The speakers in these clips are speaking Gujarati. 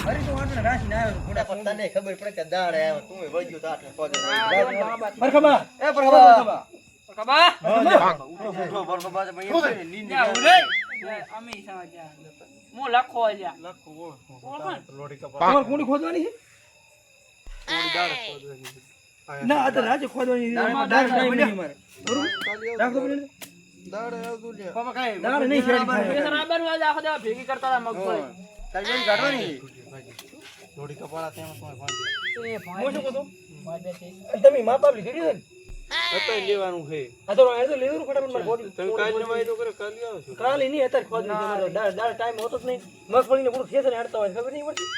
તને ખબર પડે કે દાડ આવ્યો તું વળગ્યો તો પગે બરખબા એ પરખબા ખબર ઉઠો પરખબા તો ભાઈ નીંદ લ્યા ઉરે અમે સમજ્યા હું લખો લ્યા લખો ઓળખાણ? તમારે કોણી ખોદવાની છે ના આ તો રાજે ખોદવાની છે. પડ્યા. નહીં મારે બરોબર રાખ. દાડ આવતું નહીં વાજ આખો દાડો ભેગી કરતા મગફળી તારી કાઢો કાઢવાની થોડી કપાળા તેમ તો ફોન એ હું શું કહો તમે મા બાપ લીધી છે ને? અત્યારે લેવાનું છે. આ તો એ તો લેવું ફટાફટ મારે બોડી તમે કાલ ને વાયદો કરે કાલ આવો છો. કાલે નહીં અત્યારે ખોદવી છે. મારે. દાળ દાળ ટાઈમ હોતો જ નહીં. મગફળીને પૂરું ખેતર હેડતા હોય ખબર નહીં પડતી?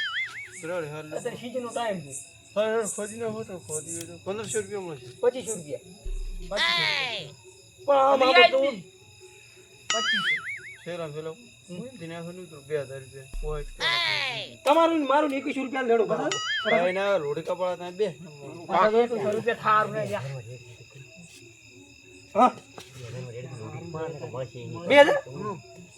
સરળ હાલ અત્યારે સીઝનનો ટાઈમ છે. હા ખોદી ના હોતો ખોદી તો. પંદરસો રૂપિયા મળશે પચીસો રૂપિયા. પણ આ આપણે તો શેરા પેલો તમારું મારું એકવીસ રૂપિયા લેડો બરાબર. રોડી કપાળા ત્યાં બે. રૂપિયા ઠાર બે હજાર?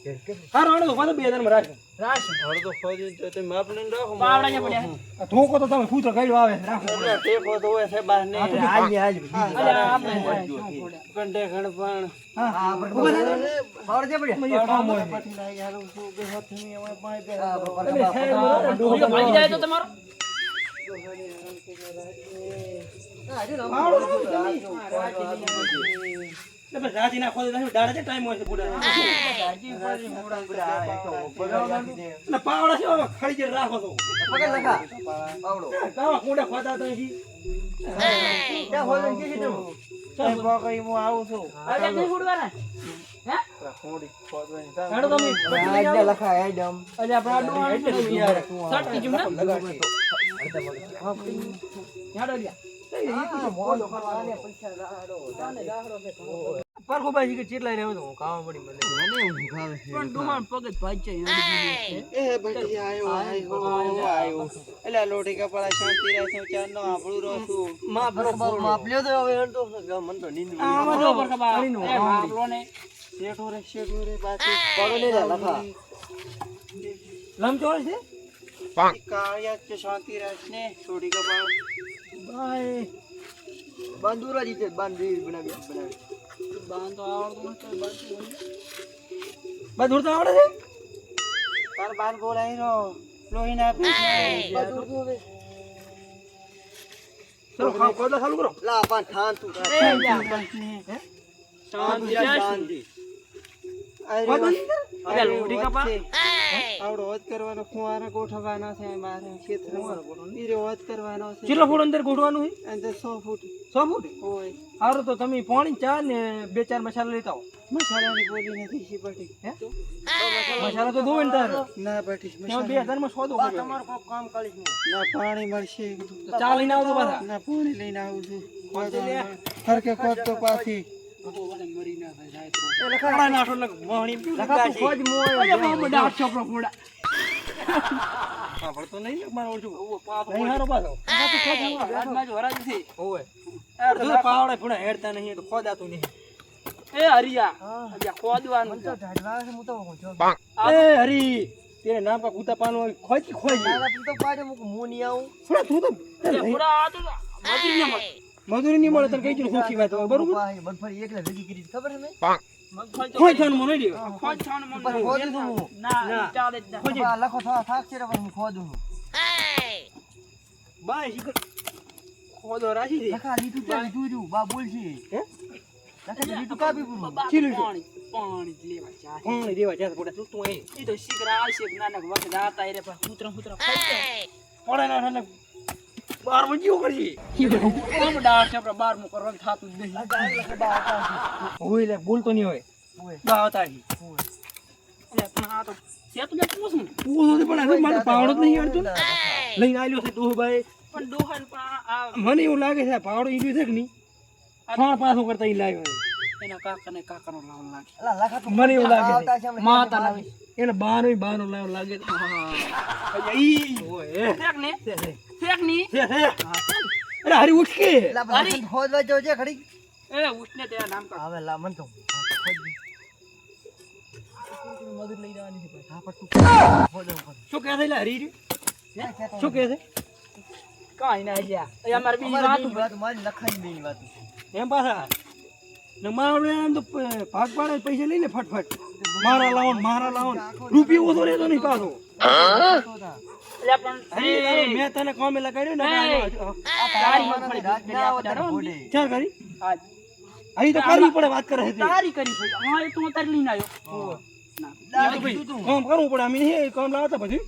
હા રાણો તો પાછો બે માં રાખો. રાશી હવે તો ખોદી તો તમે માપ લઈને રાખો. પાવડા ને પડ્યા? ધોકો તો તમે ફૂતો કાઢ્યો આવે રાખો. ટેકો તો હોય છે બહાર ને હાજી હાજી અલ્યા આપણે પડ્યા કંડે ખણ પણ હા ઊભા થા. મને કામ હોય. છે. પછી લાઈ હારું શું બે હાથની હવે પાંચ બે ને, ભાગી જાય તો તમારો આજે રાખો તમે. રાજી ના ખોદે છે ટાઈમ હોય છે બુડા પાવડા છે ખડી જઈને રાખો તો કાવા કુંડા ખોદા તો? અહીંથી. આવું હે આપણા પરખુભાઈ કે ચેટલાય રહેવો હું કામ પડી મને. પણ ડુમાન પગ ભાઈ છે એ ભાઈ આયો આયો આયો એટલે લોટી કપડા શાંતિ રહે છે ચાર નો આપણું રહું માં માપ માપ લ્યો તો હવે તો મન તો નીંદ આ જો પર એ માપલો ને શેઠો રે શેઠો રે પાછી પડો લે લખા. લમચોર છે? કાળિયા છે શાંતિ રહે ને છોડી કપડા ભાઈ બાંધુરા જીતે બાંધી બનાવી બનાવી. બાંધ તો આવડતું નથી બાંધ બા દૂર તો આવડે છે? તાર બાર બોલાઈ રહ્યો. લોહી ના પી ચલો ખાવ કોદા ચાલુ કરો. લા પાન ઠાન તું. શાંતિ. શાંતિ. કેટલો ફૂટ અંદર ગોઠવાનું છે અંદર સો ફૂટ. સો ફૂટ? સારું તો તમે પાણી ચા ને બે ચાર મસાલા લેતા આવો. મસાલાની બોલી નથી શીપટી હે? મસાલા તો ધોવે ને તારે. બે હજારમાં સોદો કર્યો તમારું કોઈ કામ કરીશ ના પાણી મળશે. તો ચા લઈને આવું પાછા. ના પાણી લઈને આવું છું. હરકે તો પાછી. તું તું તો પાવડે પૂરા હેડતા નહીં તો ખોદાતું નહીં એ હરિયા ખોદવાનું એ હરી તેરે નામ કા કૂતા પાનો ખોજ ખોજ થોડા તું તો અલ્યા આ તો મજૂરી ના મળે. મજૂરી નહીં મળે તને કઈ ચીજ સુખી વાત હોય, બરોબર? મગફળી તો ખોજ થવાનું મને દે ખોદ થવાનું મન નહીં. ના ચાલે જ ના. બાય શીખર ખોદો રાશી દે હે? બાપુ ચીલું છે. પાણી પાણી લેવા જાય. પાણી દેવા જાય પોતા તું તું તો શીકરા આવશે નાનક વખત આતા રે પણ કૂતરા કૂતરા પડે ના ઠંડક બાર વજીઓ કરજી આમ દાળ છે આપણે બારમું કરવાનું થાતું જ નહીં. હોય લે બોલતો નહીં હોય. બાવતા હી એટલે પણ આ તો સેતું ને પૂછું ને. પૂછો તો પણ હવે મારો પાવડો જ નહીં આવડતો લઈને આવ્યો છે ડોહભાઈ પણ દોહન પણ મને એવું લાગે છે પાવડો ઈડ્યો છે કે નહીં? ફાણ પાછું કરતા ઈ લાગ્યો છે. એના કાકાને કાકાનો લાવ લાગે. મને એવું લાગે છે. માતા લાવી. એને બાનો બાનો લાવ લાગે છે. ઈ. ઓય ને. ફેકની છે, છે. અરે હરી ઉઠ કે એ ઉઠને તેના નામ કા મજૂર લઈ જવાની છે ભાઈ. શું કહે છે હરી રે? શું કહે છે? કાંઈ ના જ્યાં. એ અમારે બીજી વાતું એમ પાછા. ને મારો આમ તો ભાગ પાડે પૈસા લઈને ફટફટ. મારા લાવો મારા લાવો. રૂપિયો ઓછો રહેતો નહીં પાછો. એટલે પણ મેં તને કોમે લગાડ્યું ને ને. ચાલ કરી? અહીં તો કરવી પડે વાત કરે છે. તારી કરી છે હા એ તું તારી લઈને આવ્યો. ના. કામ કરવું પડે અમે એ કામ લાવતા પછી.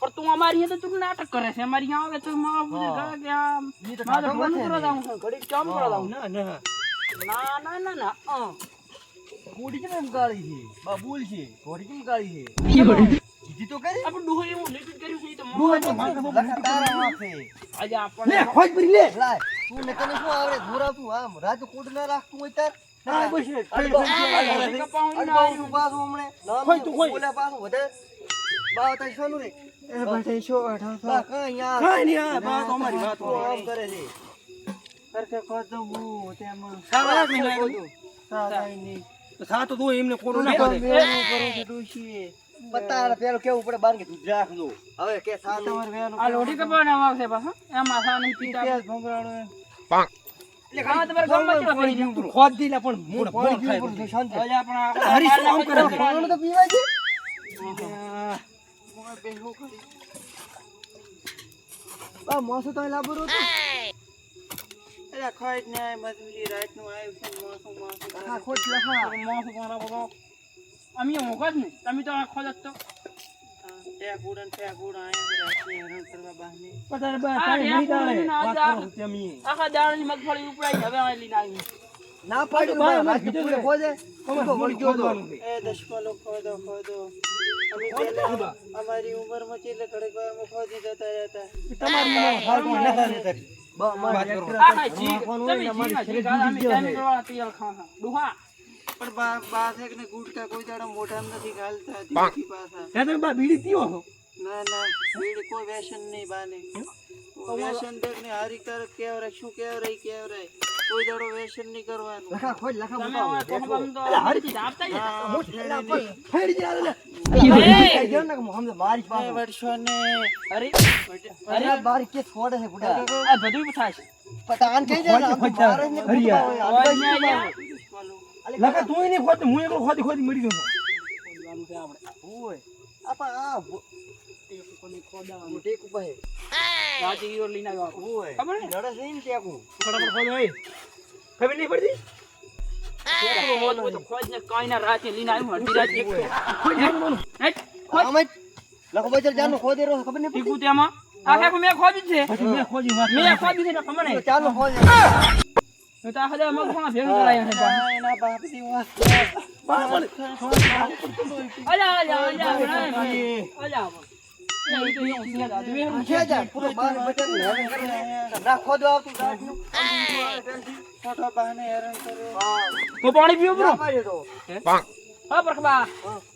પણ તું અમારી અહીંયા તો તું નાટક કરે છે. અમારી અહીંયા આવે તો માં પૂછે કે આમ. મારે ઢોલનું કરવા દઉં છે, ઘડી કામ કરવા દઉં ના ના. છે. ના ના આપણે ડોહો એવું કર્યું છે, તો ડોહા તો મારે મારે ખબર આજે આપણને લે ખોજ પડી લે. તું ને તને શું આવડે? ધોરાતું આમ. રાજકોટ ના રાખતું હોય તાર. ના બસ રે. ના અડધો પાછું હમણે. ખોય તું ખોય. બોલે પાછું વધે બાવ તારી શાનું રે? એ ભાઈ શો અઢારસો બા યાર કાંઈ નહીં આ વાત અમારી વાત આમ કરે છે. તેમાં સાવ રાખ નહીં. સાતો તો એમને ખોટું ના કરે. કરો ડોશી. પત્તા પેલું કેવું પડે? બાર કે તું જ હવે કે સાનું. તમારે વેલું આ લોઢી આવશે પાછા. એમાં સા નહીં પીતા તેલ ભંગરાણું એમ. આમાં તમારે ગામમાં કેવા પડી જાય? તું. મોસું લાભરું જ ને આ મજૂરી રાતનું આવ્યું છે મોસું મોસું ખોટ લખા માણસો મારા બધા ઊંઘ જ નહીં તમે તો આ ખોજ જ તો. આખા ના પાડ્યું, અમારે. અમારી ઉંમરમાં ચેલે ઘડીક ખોદી જતા રહેતા તમારી પણ બા બા છે કે ને ગુટકા કોઈ દાડો મોઢામાં નથી ઘાલતા દીકરી પાછા. ત્યાં તમે બા બીડી પીવો છો? ના ના બીડી કોઈ વ્યસન નહીં બાને. કોઈ વ્યસન દેખ ને હારી કર કેવરે શું કેવરે ઈ કેવરે કોઈ દાડો વ્યસન નહીં કરવાનું. લખા ખોજ લખા તમે હવે કોહબામ તો હરીથી આપતા જ હતા. ફેરી જા લે. મારી વર્ષો ને હરી અરે બારી કે છોડે છે બુડા આ બધું થાય છે. પતાન કહી દે આમ તો ખોજ મારે જ ને હરિયા. લખા તું નહીં ખોદ, હું એકલો ખોદી ખોદી મરી. હોય ખબર નહીં. ખોદ છે ચાલો ખોદે તો દાડા મગફળા ભેગું કરાયા છે એના બાપની વાત. અલા, અલા, અલા, અલા, તો પાણી પીવું તો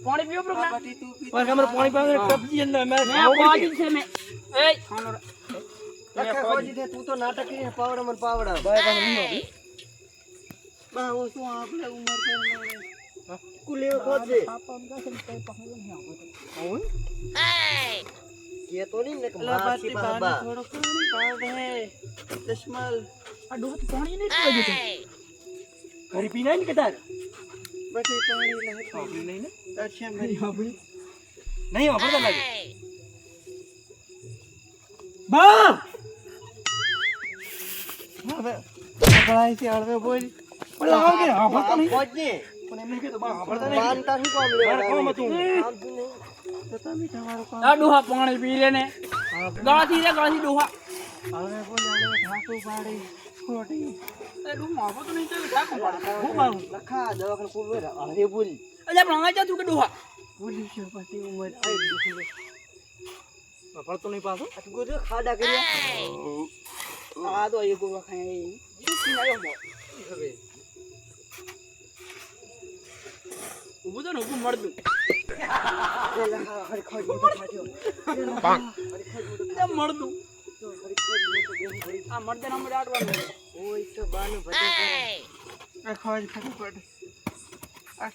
પાણી પીવું તું પણ અમારે પાણી પાણી કપજી એટલે મેં મેં ખાવું ખોજી પડી છે મેં એય ખાનો રે. લખા ખોદી દે તું તો નાટક કરીને પાવડા મને પાવડા બા હું શું આપણે ઉંમર પર કુલે ખોદ દે કે તો નહીં ને કે માસી બાબા થોડો પાણી પાવ દે દશમલ આ ડોહો તો પાણી નહીં પીવા દેતો. ઘરે પીને આવીને કે તાર બટી પાણી લે પાણી નહીં ને અચ્છા મેરી નહીં વાપરતા લાગે બા હવે પકડાઈ થી હળવે બોલ પણ લાવો કે વાપરતા નહીં. ખોદ દે પણ એમને કીધું બા વાપરતા નહીં. માનતા શું કામ લેવા કામ હતું. કામ તું નહીં. તો તમે તમારું કામ આ ડોહા પાણી પી લે ને. ગાળાથી રે ગાળાથી ડોહા. હવે બોલ હવે ઢાંકું પાડી ખોટી. એ ડોહા આપો તો નહીં તો ઢાંકું પાડે. હું મારું? લખા દવાખાને કોઈ બોલ અરે બોલ અલ્યા પણ આંગા તું કે ડોહા? બોલી છે પછી ઉંમર આઈ દુખી વાપરતો નહીં પાછો? આ તું ગોજો ખાડા કર્યા. આ તો એ ગોવા ખાય શું પીને તો ને ઊભું મળતું. લખા લખા મળતું. આ મળતે ના મળે આટવાનું ઓય તો બાનું ભજે આ ખોજ ફટાફટ આ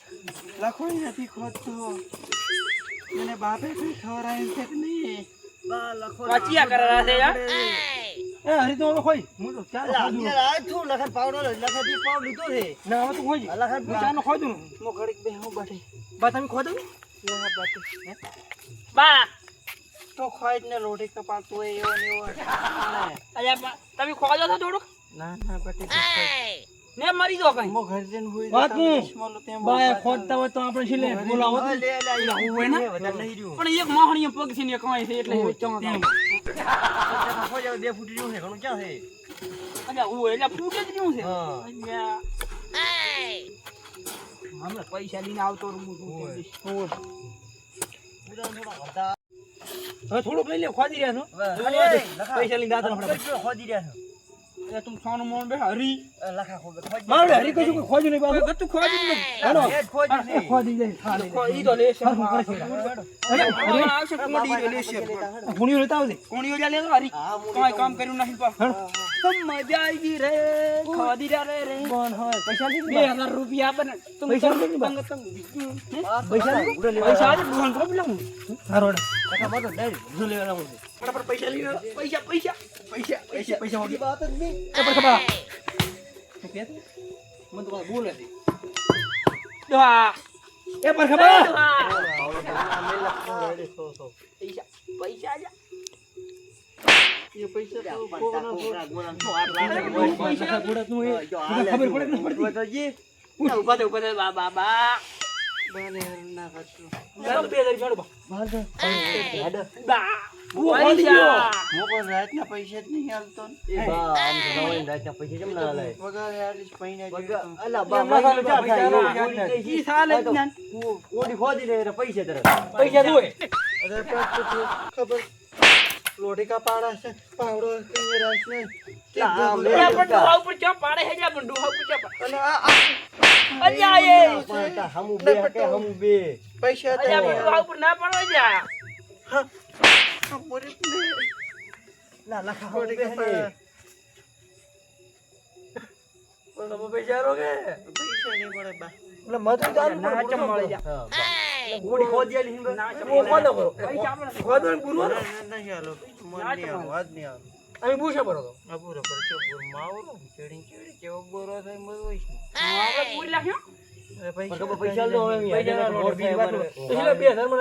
લખો નથી ખોજતો મને બાપે કઈ ખવડાવ્યું છે કે નહીં? વાંચ્યા કરે છે યાર. એ હરી તો ખોઈ હું તો ચાલો આ શું લખન પાવડો લે? લખનથી પાવ લીધો છે. ના હવે તો ખોઈ લખન હું ચાનો ખોઈ દઉં બાટે. બા તમે ખોઈ દઉં ના, બાટે. બા તો ખોઈ જ ને લોઢી કપાતું હોય એવો ને એવો. અલ્યા બા, તમે ખોજો છો થોડુંક ના. ને મરી જો કઈ મો ઘર જઈને હોય વાત જાઉં. હું. દસમાનું તેમ બા એ વાત ખોટતા હોય તો આપણે છે લે બોલાવો લે, લે. આવું હોય ને? પણ એક મોહણીય પગ છે ને એક છે એટલે ચમક જાવ, બે ફૂટી રહ્યું છે, ઘણું ક્યાં છે? અલ્યા હું એટલે ફૂટે જ રહ્યું છે હા. હમણાં પૈસા લઈને આવતો રહું છું થોડુંક લઈ લે ખોદી રહ્યા છો પૈસા લઈને ખોદી રહ્યા છો? અલ્યા તું સોનું મોન બેઠા હરી. લખા ખોદે, ખોદી. મારે હરી કશું નહીં બાબુ. ખોજી નહીં. હેલો. એ ઈ તો કરે છે. અરે, આવશે લેતા હરી. કામ કર્યું પા મજા આવી ગઈ રે ખોદી રે રે કોણ હોય? બે રૂપિયા તું બા. પેલા હું? ડાયરી લેવા. છે. લઈ પૈસા પૈસા. પૈસા પૈસા પૈસા વાગી. વાત જ નહીં. ખબર. શું કહે મને તો કોઈ બોલે છે. દોહા એ પર ખબર. પૈસા પૈસા પડે કે નથી પડતી? ઊભા ઊભા થા, બા બા બા બને ના કરતો. ચાલો, બે હજાર રાતના પૈસા જ નહીં હાલતો ને. પગારે આલીશ પૈણા જ એમ તો. ના ચાલે, પૈસા યાદ ના. ઈ સાલે જ ના. પૈસા જોવે. અરે પેટ તો થયું. ખબર લોઢી કા પાડા છે પાવડો કઈ રાખ ને અલ્યા, પણ ડોહા ઉપર ચા પાડે છે લ્યા, પણ ડોહા ઉપર ચા પાડે. અને આ આ અલ્યા, એ. પૈસા અલ્યા, પણ તો ડોહા ઉપર ના પાડો લ્યા. આ મોરી ને લોઢી કા પાડા. તમે પૈસા હારો કે? પૈસા નહીં પડે બા ના ચમ મળે લ્યા. ના ચમ હું ખોદો મળે. કરો. પૈસા આપણે ખોદો ને પૂરું હાલો. ના, ના, નહીં હાલો મન નહીં હાલો આજ નહીં હાલો અમે પૂછે પડો તો. આ પૂરો પરચો પૂરો માવો ને ચડી ચડી કેવો બોરો થાય મત પૈસા લો હવે. બે હજારમાં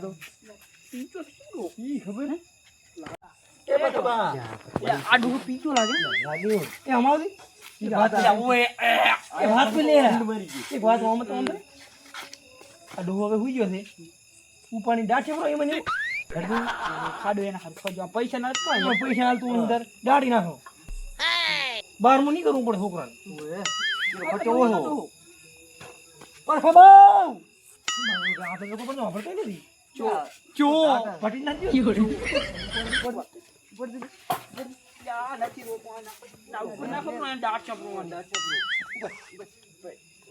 તું. શું? ઈ ખબર હે? એ આ ડોહો પીતો લાગે. એ? વાત લ્યા, એ. વાત લે. એક વાત તો આમ આ ડોહો હવે હુઈ ગયો છે. દાઢ છે બરો, એ મને. ખાડો એના હાથ ખોજો. પૈસા ના તો પૈસા હાલતું અંદર દાઢી નાખો. બારમું નહીં કરવું પડે છોકરાને. ખર્ચો ઓછો. પણ ખબર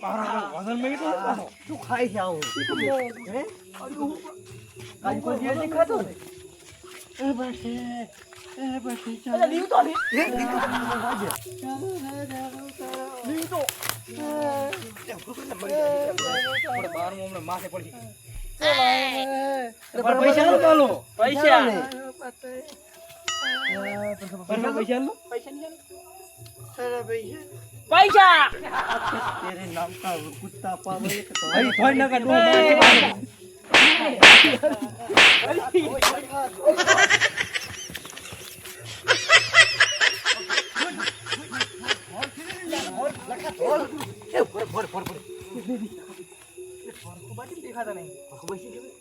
આપણે લોકો પણ વાપરતા નથી ચો. પટી નાખી લ્યા, નથી રોકવાના. ના, ઉપર નાખો પણ એને દાંત ચપડવાનો. દાંત ચપડવાનો. વજન મેં તો પાછો. શું ખાય છે આવું હે કાલ કોઈ દિવસ નહીં ખાતો ને એ બસ એ બસ અલ્યા, લીવ તો લે. આપણે બારમું હમણાં માથે પડી પણ પૈસા હાલો ચાલો પૈસા. પણ પૈસા હાલો પૈસા નહીં આલે? સારા પૈસા પૈસા તેરે નામ કા કુત્તા પાવે એક તો હરી થોડી નાખા ડોહ માથે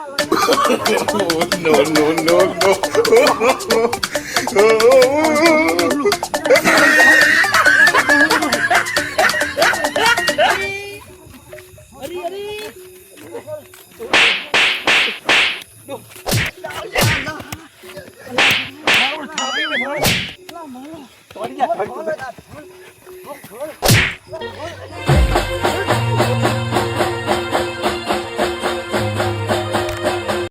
જાઉં. no, no, no,